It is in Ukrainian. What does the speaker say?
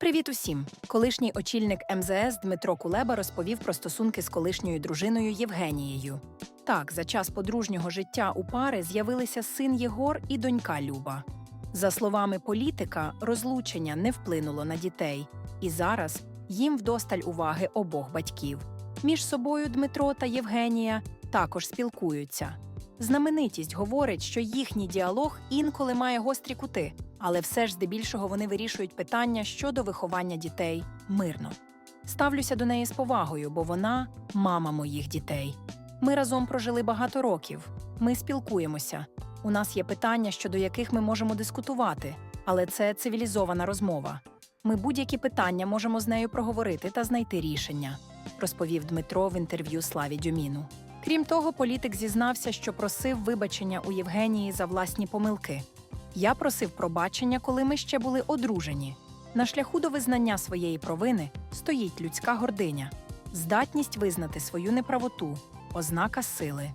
Привіт усім! Колишній очільник МЗС Дмитро Кулеба розповів про стосунки з колишньою дружиною Євгенією. Так, за час подружнього життя у пари з'явилися син Єгор і донька Люба. За словами політика, розлучення не вплинуло на дітей, і зараз їм вдосталь уваги обох батьків. Між собою Дмитро та Євгенія також спілкуються. Знаменитість говорить, що їхній діалог інколи має гострі кути, але все ж здебільшого вони вирішують питання щодо виховання дітей мирно. Ставлюся до неї з повагою, бо вона мама моїх дітей. Ми разом прожили багато років. Ми спілкуємося. У нас є питання, щодо яких ми можемо дискутувати, але це цивілізована розмова. Ми будь-які питання можемо з нею проговорити та знайти рішення, розповів Дмитро в інтерв'ю Славі Дюміну. Крім того, політик зізнався, що просив вибачення у Євгенії за власні помилки. Я просив пробачення, коли ми ще були одружені. На шляху до визнання своєї провини стоїть людська гординя, здатність визнати свою неправоту, ознака сили.